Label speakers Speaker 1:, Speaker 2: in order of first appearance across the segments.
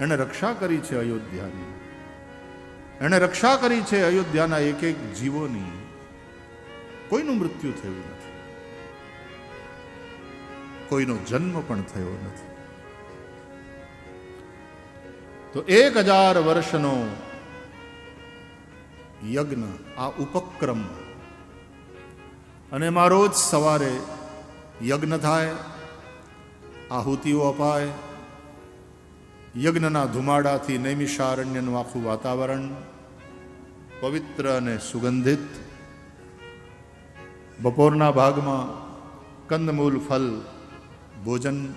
Speaker 1: એણે રક્ષા કરી છે અયોધ્યાની. એણે રક્ષા કરી છે અયોધ્યાના એક એક જીવોની. કોઈનું મૃત્યુ થયું નથી. કોઈનો જન્મ પણ થયો નથી. તો એક હજાર વર્ષનો યજ્ઞ, આ ઉપક્રમ. અને એમાં રોજ સવારે યજ્ઞ થાય, આહુતિઓ અપાય યજ્ઞના ધુમાડાથી નૈમિષારણ્યનું આખું વાતાવરણ પવિત્ર અને સુગંધિત. બપોરના ભાગમાં કંદમૂલ, ફલ, ભોજન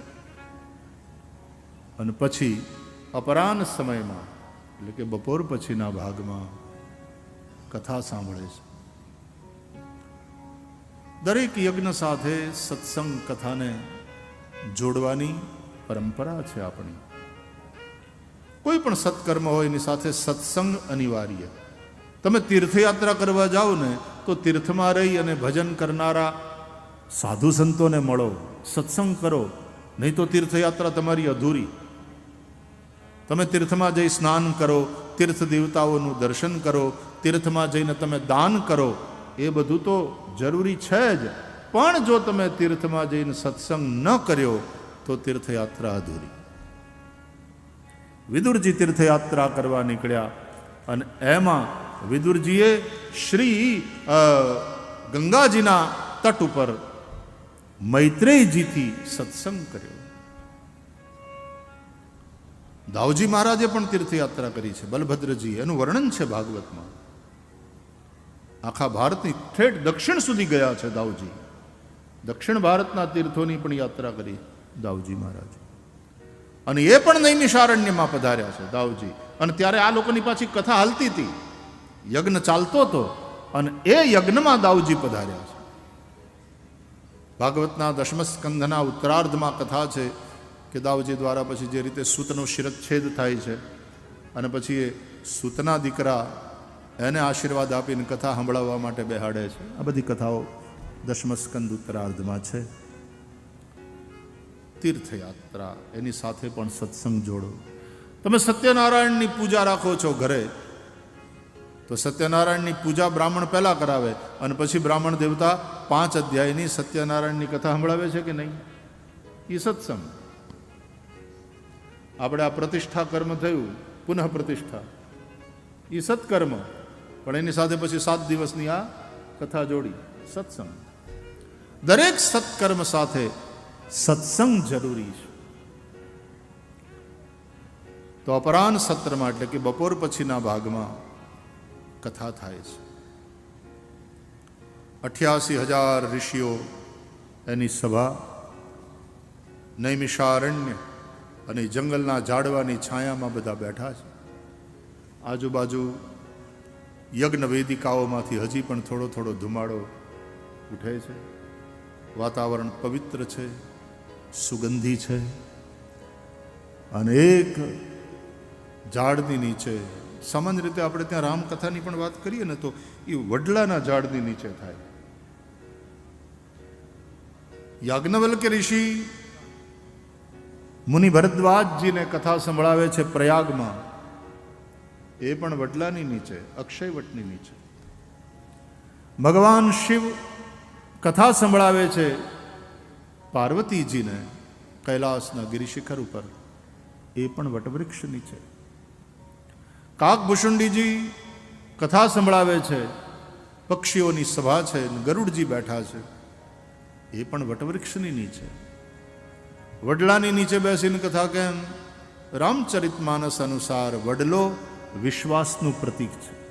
Speaker 1: અને પછી અપરાહ્ન સમયમાં, એટલે કે બપોર પછીના ભાગમાં કથા સાંભળે છે. દરેક યજ્ઞ સાથે સત્સંગ કથાને જોડવાની પરંપરા છે આપણી. કોઈ પણ સત્કર્મ હોય એની સાથે સત્સંગ અનિવાર્ય. તમે તીર્થયાત્રા કરવા જાઓ ને, તો તીર્થમાં રહી અને ભજન કરનારા સાધુ સંતોને મળો, સત્સંગ કરો, નહીં તો તીર્થયાત્રા તમારી અધૂરી. તમે તીર્થમાં જઈ સ્નાન કરો, તીર્થ દેવતાઓનું દર્શન કરો, તીર્થમાં જઈને તમે દાન કરો, એ બધું તો જરૂરી છે જ. પણ જો તમે તીર્થમાં જઈને સત્સંગ ન કર્યો, તો તીર્થયાત્રા અધૂરી. વિદુરજી તીર્થયાત્રા કરવા નીકળ્યા અને એમાં વિદુરજીએ શ્રી ગંગાજીના તટ ઉપર મૈત્રેયજીથી સત્સંગ કર્યો. દાવજી મહારાજે પણ તીર્થયાત્રા કરી છે બલભદ્રજી એનું વર્ણન છે ભાગવતમાં. આખા ભારતની ઠેઠ દક્ષિણ સુધી ગયા છે દાવજી દક્ષિણ ભારતના તીર્થોની પણ યાત્રા કરી દાવજી મહારાજ. અને એ પણ નૈમિષારણ્યમાં પધાર્યા છે દાવજી અને ત્યારે આ લોકોની પાછી કથા હાલતી હતી. યજ્ઞ ચાલતો હતો અને એ યજ્ઞમાં દાવજી પધાર્યા છે. ભાગવતના દશમ સ્કંધના ઉત્તરાર્ધમાં કથા છે કે દાવજી દ્વારા પછી જે રીતે સૂતનો શિરચ્છેદ થાય છે અને પછી એ સૂતના દીકરા એને આશીર્વાદ આપીને કથા સંભળાવવા માટે બેહાડે છે. આ બધી કથાઓ દશમ સ્કંદ ઉત્તરાર્ધમાં છે. તીર્થયાત્રા, એની સાથે પણ સત્સંગ જોડો. તમે સત્યનારાયણની પૂજા રાખો છો ઘરે, તો સત્યનારાયણની પૂજા બ્રાહ્મણ પહેલા કરાવે અને પછી બ્રાહ્મણ દેવતા પાંચ અધ્યાયની સત્યનારાયણની કથા સંભળાવે છે કે નહીં? એ સત્સંગ. આપણે આ પ્રતિષ્ઠા કર્મ થયું, પુનઃ પ્રતિષ્ઠા. એ સત્કર્મ, પણ એની સાથે પછી સાત દિવસની આ કથા જોડી, સત્સંગ. દરેક સત્કર્મ સાથે સત્સંગ જરૂરી છે. તો અપરાહન સત્રમાં એટલે કે બપોર પછીના ભાગમાં કથા થાય છે. અઠ્યાસી હજાર ઋષિઓ એની સભા, નૈમિષારણ્ય અને જંગલના ઝાડવાની છાયામાં બધા બેઠા છે. આજુબાજુ યજ્ઞ વેદિકાઓમાંથી હજી પણ થોડો થોડો ધુમાડો ઉઠે છે. વાતાવરણ પવિત્ર છે. સુગંધી છે. અને એક ઝાડની નીચે, સામાન્ય રીતે આપણે ત્યાં રામકથાની પણ વાત કરીએ ને તો એ વડલાના ઝાડની નીચે થાય. યાજ્ઞવલ્કે ઋષિ મુનિ ભરદ્વાજજીને કથા સંભળાવે છે પ્રયાગમાં. એ પણ વડલાની નીચે અક્ષયવટની નીચે. ભગવાન શિવ કથા સંભળાવે છે પાર્વતીજીને કૈલાસના ગિરિશિખર ઉપર એ પણ વટવૃક્ષ નીચે. કાકભૂષુંડીજી કથા સંભળાવે છે, પક્ષીઓની સભા છે ગરુડજી બેઠા છે, એ પણ વટવૃક્ષની નીચે. વડલાની નીચે બેસીને કથા કેમ? રામચરિત માનસ અનુસાર વડલો વિશ્વાસનું પ્રતીક છે.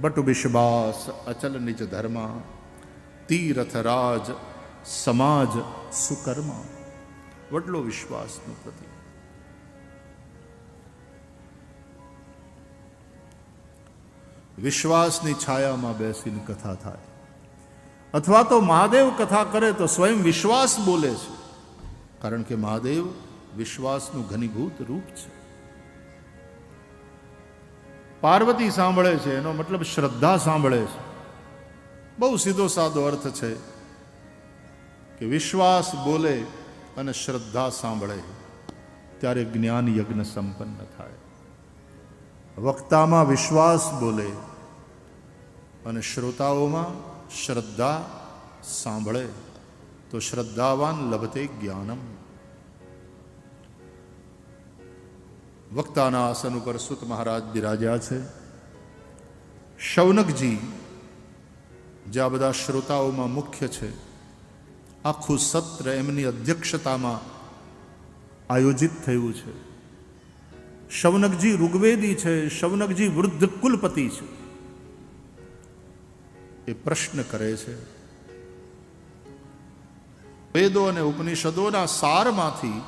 Speaker 1: બટુ વિશ્વાસ અચલ નિજ ધર્મા, તીરથ રાજ સમાજ સુકર્મા. વડલો વિશ્વાસનું પ્રતિક. વિશ્વાસની છાયામાં બેસીને કથા થાય. અથવા તો મહાદેવ કથા કરે તો સ્વયં વિશ્વાસ બોલે છે. કારણ કે મહાદેવ વિશ્વાસનું ઘનીભૂત રૂપ છે. પાર્વતી સાંભળે છે, એનો મતલબ શ્રદ્ધા સાંભળે છે. બહુ સીધો સાદો અર્થ છે. કે વિશ્વાસ બોલે અને શ્રદ્ધા સાંભળે, ત્યારે જ્ઞાન યજ્ઞ સંપન્ન થાય. વક્તામાં વિશ્વાસ બોલે અને શ્રોતાઓમાં શ્રદ્ધા સાંભળે, તો શ્રદ્ધાવાન લભતે જ્ઞાનમ. વક્તાના આસન ઉપર સુત મહારાજ બિરાજ્યા છે. શૌનકજી જે આ બધા શ્રોતાઓમાં મુખ્ય છે આખું સત્ર એમની અધ્યક્ષતામાં આયોજિત થયું છે. શૌનકજી ઋગ્વેદી છે શૌનકજી વૃદ્ધ કુલપતિ છે. એ પ્રશ્ન કરે છે. વેદો અને ઉપનિષદોના સારમાંથી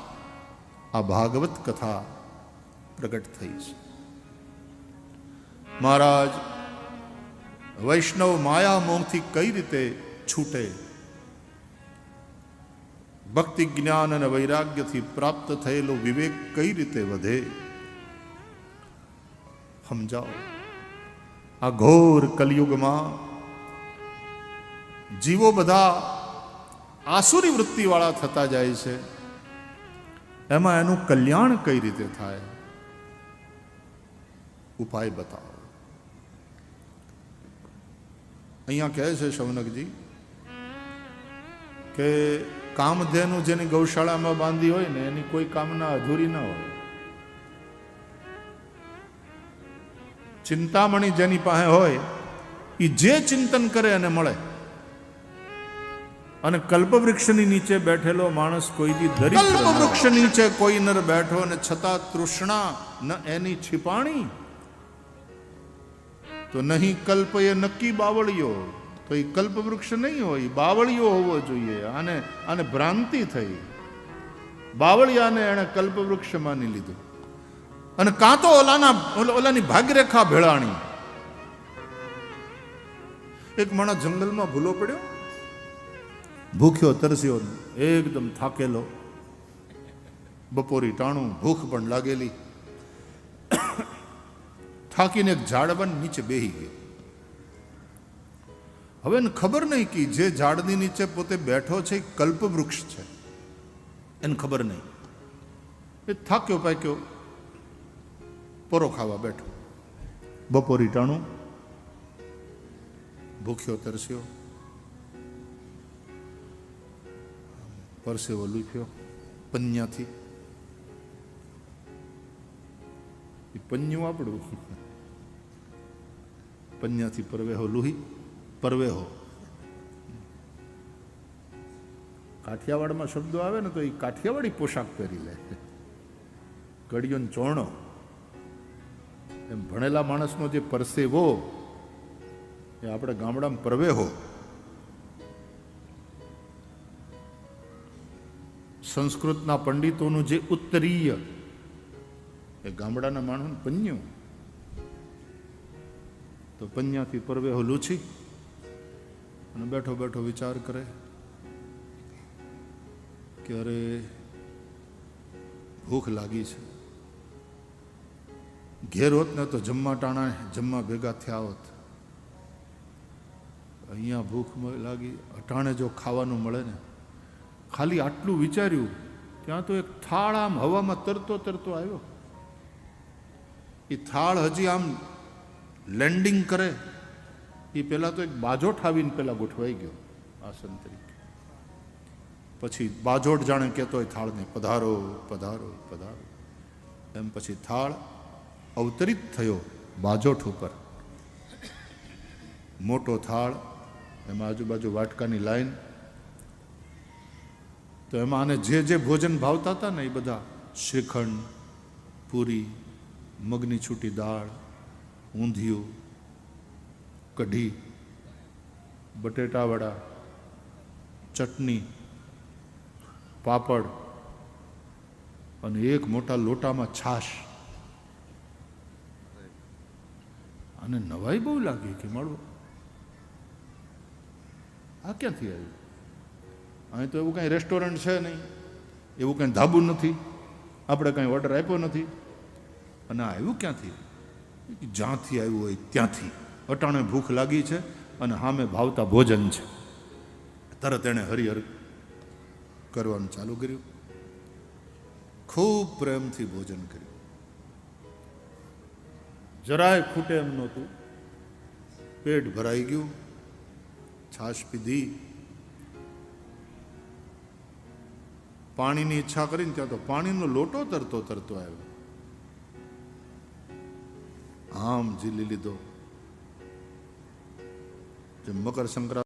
Speaker 1: આ ભાગવત કથા પ્રગટ થઈ છે. મહારાજ, વૈષ્ણવ માયા મોહથી કઈ રીતે છૂટે? ભક્તિ જ્ઞાન અને વૈરાગ્યથી પ્રાપ્ત થયેલો વિવેક કઈ રીતે વધે? સમજાવો. આ ઘોર કલયુગમાં જીવો બધા આસુરી વૃત્તિવાળા થતા જાય છે. એમાં એનું કલ્યાણ કઈ રીતે થાય? ઉપાય બતાવો. અહીંયા કહે છે શૌનકજી કે કામધેનું જેની ગૌશાળામાં બાંધી હોય ને, એની કોઈ કામના અધૂરી ન હોય. ચિંતામણી જેની પાસે હોય એ જે ચિંતન કરે એને મળે. અને કલ્પવૃક્ષની નીચે બેઠેલો માણસ કોઈથી દરિદ્ર કલ્પવૃક્ષ નીચે કોઈ નર બેઠો અને છતાં તૃષ્ણા ન એની છિપાણી? તો નહીં કલ્પ એ નક્કી બાવળિયો. તો એ કલ્પવૃક્ષ નહીં હોય બાવળિયો હોવો જોઈએ. આને આને ભ્રાંતિ થઈ. બાવળિયાને એણે કલ્પવૃક્ષ માની લીધું. અને કાં તો ઓલાના ઓલાની ભાગ્યરેખા ભેળાણી. એક માણસ જંગલમાં ભૂલો પડ્યો. ભૂખ્યો, તરસ્યો, એકદમ થાકેલો. બપોરી ટાણું, ભૂખ પણ લાગેલી. થાકીને એક ઝાડવાન નીચે બેહી ગયો. હવે એને ખબર નહીં કે જે ઝાડની નીચે પોતે બેઠો છે એ કલ્પવૃક્ષ છે. એને ખબર નહીં. એ થાક્યો પાક્યો. પરો ખાવા બેઠો. બપોરી ટાણું. ભૂખ્યો તરસ્યો. પરસેવો લૂપ્યો પન્યાથી. એ પન્યું આપણું. પન્યાથી પરવેહો લુહી. પરવેહો કાઠિયાવાડમાં શબ્દો આવે ને તો એ કાઠિયાવાડી પોશાક પહેરી લે. કડિયો ને ચોણો. એમ ભણેલા માણસનો જે પરસેવો એ આપણે ગામડામાં પરવેહો સંસ્કૃતના પંડિતોનું જે ઉત્તરીય, એ ગામડાના માણસ પન્યું. તો પન્યાથી પરવેહો લૂછી. અને બેઠો બેઠો વિચાર કરે કે અરે, ભૂખ લાગી છે. ઘેર હોત ને તો જમવા ટાણા, જમવા ભેગા થયા હોત. અહીંયા ભૂખ લાગી, અટાણે જો ખાવાનું મળે ને, ખાલી આટલું વિચાર્યું, ત્યાં તો એક થાળ આમ હવામાં તરતો તરતો આવ્યો. એ થાળ હજી આમ લેન્ડિંગ કરે. એ પહેલાં તો એક બાજોઠ આવીને પહેલાં ગોઠવાઈ ગયો આસન તરીકે. પછી બાજોટ જાણે કહેતો હોય થાળને, પધારો પધારો પધારો. એમ પછી થાળ અવતરિત થયો બાજોઠ ઉપર. મોટો થાળ, એમાં આજુબાજુ વાટકાની લાઈન. તો એમાં આને જે જે ભોજન ભાવતા હતા ને એ બધા, શ્રીખંડ, પૂરી, મગની છૂટી દાળ, ઊંધિયું કઢી, બટેટાવડા, ચટણી, પાપડ અને એક મોટા લોટામાં છાશ. અને નવાઈ બહુ લાગી કે મળવું. આ ક્યાંથી આવ્યું અહીં તો એવું કાંઈ રેસ્ટોરન્ટ છે નહીં. એવું કાંઈ ધાબું નથી. આપણે કાંઈ ઓર્ડર આપ્યો નથી. અને આવ્યું ક્યાંથી? જ્યાંથી આવ્યું હોય ત્યાંથી. અટાણે ભૂખ લાગી છે અને સામે ભાવતા ભોજન છે. તરત એણે હરિહર કરવાનું ચાલુ કર્યું. ખૂબ પ્રેમથી ભોજન કર્યું. જરાય ખૂટે એમ નહોતું. પેટ ભરાઈ ગયું. છાશ પીધી. પાણીની ઈચ્છા કરીને ત્યાં તો પાણીનો લોટો તરતો તરતો આવ્યો. આમ ઝીલી લીધો. મકર સંક્રાંતિ